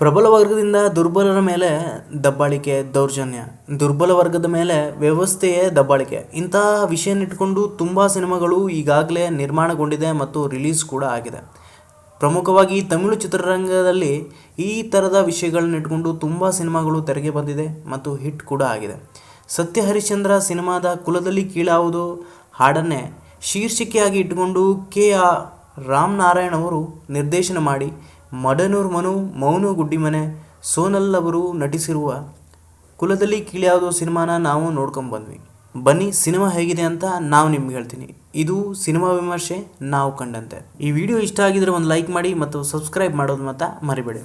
ಪ್ರಬಲ ವರ್ಗದಿಂದ ದುರ್ಬಲರ ಮೇಲೆ ದಬ್ಬಾಳಿಕೆ ದೌರ್ಜನ್ಯ, ದುರ್ಬಲ ವರ್ಗದ ಮೇಲೆ ವ್ಯವಸ್ಥೆಯೇ ದಬ್ಬಾಳಿಕೆ. ಇಂತಹ ವಿಷಯನಿಟ್ಕೊಂಡು ತುಂಬ ಸಿನಿಮಾಗಳು ಈಗಾಗಲೇ ನಿರ್ಮಾಣಗೊಂಡಿದೆ ಮತ್ತು ರಿಲೀಸ್ ಕೂಡ ಆಗಿದೆ. ಪ್ರಮುಖವಾಗಿ ತಮಿಳು ಚಿತ್ರರಂಗದಲ್ಲಿ ಈ ಥರದ ವಿಷಯಗಳನ್ನ ಇಟ್ಕೊಂಡು ತುಂಬ ಸಿನಿಮಾಗಳು ತೆರೆಗೆ ಬಂದಿದೆ ಮತ್ತು ಹಿಟ್ ಕೂಡ ಆಗಿದೆ. ಸತ್ಯ ಹರಿಶ್ಚಂದ್ರ ಸಿನಿಮಾದ ಕುಲದಲ್ಲಿ ಕೀಳಾವುದು ಹಾಡನ್ನೇ ಶೀರ್ಷಿಕೆಯಾಗಿ ಇಟ್ಟುಕೊಂಡು ಕೆ ಆರ್ ರಾಮನಾರಾಯಣ್ ಅವರು ನಿರ್ದೇಶನ ಮಾಡಿ ಮಡನೂರ್ ಮನು, ಮೌನು ಗುಡ್ಡಿಮನೆ ಸೋನಲ್ ಅವರು ನಟಿಸಿರುವ ಕುಲದಲ್ಲಿ ಕೀಳ್ಯಾವುದೋ ಸಿನಿಮಾನ ನಾವು ನೋಡ್ಕೊಂಬಂದ್ವಿ ಬನ್ನಿ, ಸಿನಿಮಾ ಹೇಗಿದೆ ಅಂತ ನಾವು ನಿಮ್ಗೆ ಹೇಳ್ತೀನಿ. ಇದು ಸಿನಿಮಾ ವಿಮರ್ಶೆ ನಾವು ಕಂಡಂತೆ. ಈ ವಿಡಿಯೋ ಇಷ್ಟ ಆಗಿದ್ರೆ ಒಂದು ಲೈಕ್ ಮಾಡಿ ಮತ್ತು ಸಬ್ಸ್ಕ್ರೈಬ್ ಮಾಡೋದು ಮಾತ್ರ ಮರಿಬೇಡಿ.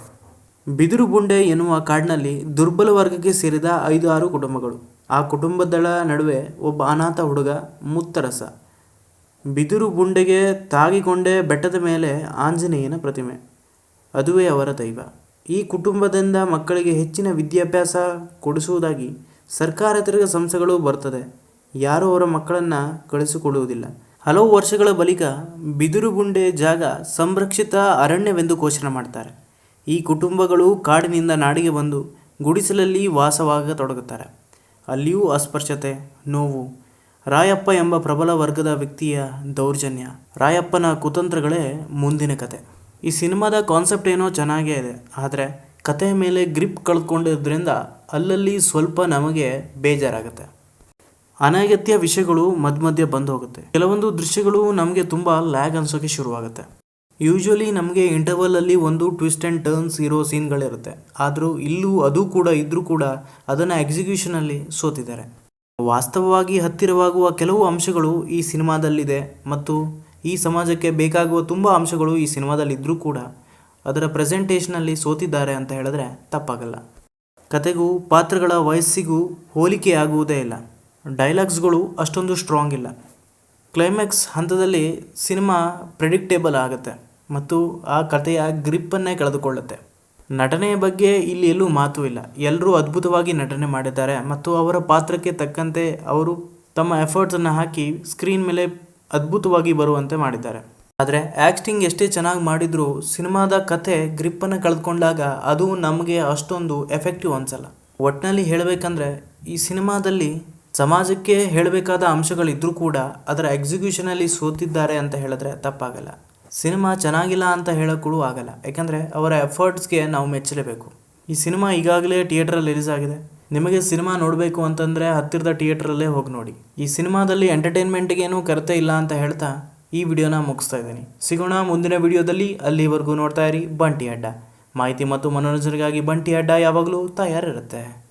ಬಿದಿರು ಬುಂಡೆ ಎನ್ನುವ ಕಾಡಿನಲ್ಲಿ ದುರ್ಬಲ ವರ್ಗಕ್ಕೆ ಸೇರಿದ ಐದು ಆರು ಕುಟುಂಬಗಳು. ಆ ಕುಟುಂಬದಳ ನಡುವೆ ಒಬ್ಬ ಅನಾಥ ಹುಡುಗ, ಮುತ್ತರಸ. ಬಿದಿರು ಬುಂಡೆಗೆ ತಾಗಿಕೊಂಡೇ ಬೆಟ್ಟದ ಮೇಲೆ ಆಂಜನೇಯನ ಪ್ರತಿಮೆ. ಅದುವೇ ಅವರ ದೈವ. ಈ ಕುಟುಂಬದಿಂದ ಮಕ್ಕಳಿಗೆ ಹೆಚ್ಚಿನ ವಿದ್ಯಾಭ್ಯಾಸ ಕೊಡಿಸುವುದಾಗಿ ಸರ್ಕಾರೇತರ ಸಂಸ್ಥೆಗಳು ಬರ್ತದೆ ಯಾರೂ ಅವರ ಮಕ್ಕಳನ್ನು ಕಳಿಸಿಕೊಡುವುದಿಲ್ಲ ಹಲವು ವರ್ಷಗಳ ಬಳಿಕ ಬಿದಿರುಗುಂಡೆ ಜಾಗ ಸಂರಕ್ಷಿತ ಅರಣ್ಯವೆಂದು ಘೋಷಣೆ ಮಾಡ್ತಾರೆ. ಈ ಕುಟುಂಬಗಳು ಕಾಡಿನಿಂದ ನಾಡಿಗೆ ಬಂದು ಗುಡಿಸಲಲ್ಲಿ ವಾಸವಾಗತೊಡಗುತ್ತಾರೆ ಅಲ್ಲಿಯೂ ಅಸ್ಪೃಶ್ಯತೆ ನೋವು, ರಾಯಪ್ಪ ಎಂಬ ಪ್ರಬಲ ವರ್ಗದ ವ್ಯಕ್ತಿಯ ದೌರ್ಜನ್ಯ, ರಾಯಪ್ಪನ ಕುತಂತ್ರಗಳೇ ಮುಂದಿನ ಕತೆ. ಈ ಸಿನಿಮಾದ ಕಾನ್ಸೆಪ್ಟ್ ಏನೋ ಚೆನ್ನಾಗೇ ಇದೆ. ಆದರೆ ಕಥೆಯ ಮೇಲೆ ಗ್ರಿಪ್ ಕಳ್ಕೊಂಡಿದ್ದರಿಂದ ಅಲ್ಲಲ್ಲಿ ಸ್ವಲ್ಪ ನಮಗೆ ಬೇಜಾರಾಗುತ್ತೆ. ಅನಗತ್ಯ ವಿಷಯಗಳು ಮಧ್ಯ ಬಂದು ಹೋಗುತ್ತೆ ಕೆಲವೊಂದು ದೃಶ್ಯಗಳು ನಮಗೆ ತುಂಬ ಲ್ಯಾಗ್ ಅನ್ಸೋಕೆ ಶುರುವಾಗುತ್ತೆ. ಯೂಶ್ವಲಿ ನಮಗೆ ಇಂಟರ್ವಲಲ್ಲಿ ಒಂದು ಟ್ವಿಸ್ಟ್ ಆ್ಯಂಡ್ ಟರ್ನ್ಸ್ ಇರೋ ಸೀನ್ಗಳಿರುತ್ತೆ. ಆದರೂ ಇಲ್ಲೂ ಅದು ಕೂಡ ಇದ್ರೂ ಕೂಡ ಅದನ್ನು ಎಕ್ಸಿಕ್ಯೂಷನಲ್ಲಿ ಸೋತಿದ್ದಾರೆ. ವಾಸ್ತವವಾಗಿ ಹತ್ತಿರವಾಗುವ ಕೆಲವು ಅಂಶಗಳು ಈ ಸಿನಿಮಾದಲ್ಲಿದೆ ಮತ್ತು ಈ ಸಮಾಜಕ್ಕೆ ಬೇಕಾಗುವ ತುಂಬ ಅಂಶಗಳು ಈ ಸಿನಿಮಾದಲ್ಲಿದ್ದರೂ ಕೂಡ ಅದರ ಪ್ರೆಸೆಂಟೇಷನಲ್ಲಿ ಸೋತಿದ್ದಾರೆ ಅಂತ ಹೇಳಿದ್ರೆ ತಪ್ಪಾಗಲ್ಲ. ಕತೆಗೂ ಪಾತ್ರಗಳ ವಯಸ್ಸಿಗೂ ಹೋಲಿಕೆ ಆಗುವುದೇ ಇಲ್ಲ. ಡೈಲಾಗ್ಸ್ಗಳು ಅಷ್ಟೊಂದು ಸ್ಟ್ರಾಂಗ್ ಇಲ್ಲ. ಕ್ಲೈಮ್ಯಾಕ್ಸ್ ಹಂತದಲ್ಲಿ ಸಿನಿಮಾ ಪ್ರೆಡಿಕ್ಟೇಬಲ್ ಆಗುತ್ತೆ ಮತ್ತು ಆ ಕಥೆಯ ಗ್ರಿಪ್ಪನ್ನೇ ಕಳೆದುಕೊಳ್ಳುತ್ತೆ. ನಟನೆಯ ಬಗ್ಗೆ ಇಲ್ಲಿ ಎಲ್ಲೂ ಮಾತು ಇಲ್ಲ. ಎಲ್ಲರೂ ಅದ್ಭುತವಾಗಿ ನಟನೆ ಮಾಡಿದ್ದಾರೆ ಮತ್ತು ಅವರ ಪಾತ್ರಕ್ಕೆ ತಕ್ಕಂತೆ ಅವರು ತಮ್ಮ ಎಫರ್ಟ್ಸನ್ನು ಹಾಕಿ ಸ್ಕ್ರೀನ್ ಮೇಲೆ ಅದ್ಭುತವಾಗಿ ಬರುವಂತೆ ಮಾಡಿದ್ದಾರೆ. ಆದರೆ ಆ್ಯಕ್ಟಿಂಗ್ ಎಷ್ಟೇ ಚೆನ್ನಾಗಿ ಮಾಡಿದರೂ ಸಿನಿಮಾದ ಕತೆ ಗ್ರಿಪ್ಪನ್ನು ಕಳೆದುಕೊಂಡಾಗ ಅದು ನಮಗೆ ಅಷ್ಟೊಂದು ಎಫೆಕ್ಟಿವ್ ಅನ್ಸಲ್ಲ. ಒಟ್ಟಿನಲ್ಲಿ ಹೇಳಬೇಕಂದ್ರೆ ಈ ಸಿನಿಮಾದಲ್ಲಿ ಸಮಾಜಕ್ಕೆ ಹೇಳಬೇಕಾದ ಅಂಶಗಳಿದ್ರೂ ಕೂಡ ಅದರ ಎಕ್ಸಿಕ್ಯೂಷನಲ್ಲಿ ಸೋತಿದ್ದಾರೆ ಅಂತ ಹೇಳಿದ್ರೆ ತಪ್ಪಾಗಲ್ಲ. ಸಿನಿಮಾ ಚೆನ್ನಾಗಿಲ್ಲ ಅಂತ ಹೇಳೋಕ್ಕೂ ಆಗಲ್ಲ. ಯಾಕಂದರೆ ಅವರ ಎಫರ್ಟ್ಸ್ಗೆ ನಾವು ಮೆಚ್ಚಲೇಬೇಕು. ಈ ಸಿನಿಮಾ ಈಗಾಗಲೇ ಥಿಯೇಟ್ರಲ್ಲಿ ರಿಲೀಸ್ ಆಗಿದೆ. ನಿಮಗೆ ಸಿನಿಮಾ ನೋಡಬೇಕು ಅಂತಂದರೆ ಹತ್ತಿರದ ಥಿಯೇಟ್ರಲ್ಲೇ ಹೋಗಿ ನೋಡಿ. ಈ ಸಿನಿಮಾದಲ್ಲಿ ಎಂಟರ್ಟೈನ್ಮೆಂಟ್ಗೇನೂ ಕರತೆ ಇಲ್ಲ ಅಂತ ಹೇಳ್ತಾ ಈ ವಿಡಿಯೋನ ಮುಗಿಸ್ತಾ ಇದ್ದೀನಿ. ಸಿಗೋಣ ಮುಂದಿನ ವಿಡಿಯೋದಲ್ಲಿ. ಅಲ್ಲಿವರೆಗೂ ನೋಡ್ತಾ ಇರಿ ಬಂಟಿ ಅಡ್ಡ. ಮಾಹಿತಿ ಮತ್ತು ಮನೋರಂಜನೆಗಾಗಿ ಬಂಟಿ ಅಡ್ಡ ಯಾವಾಗಲೂ ತಯಾರಿರುತ್ತೆ.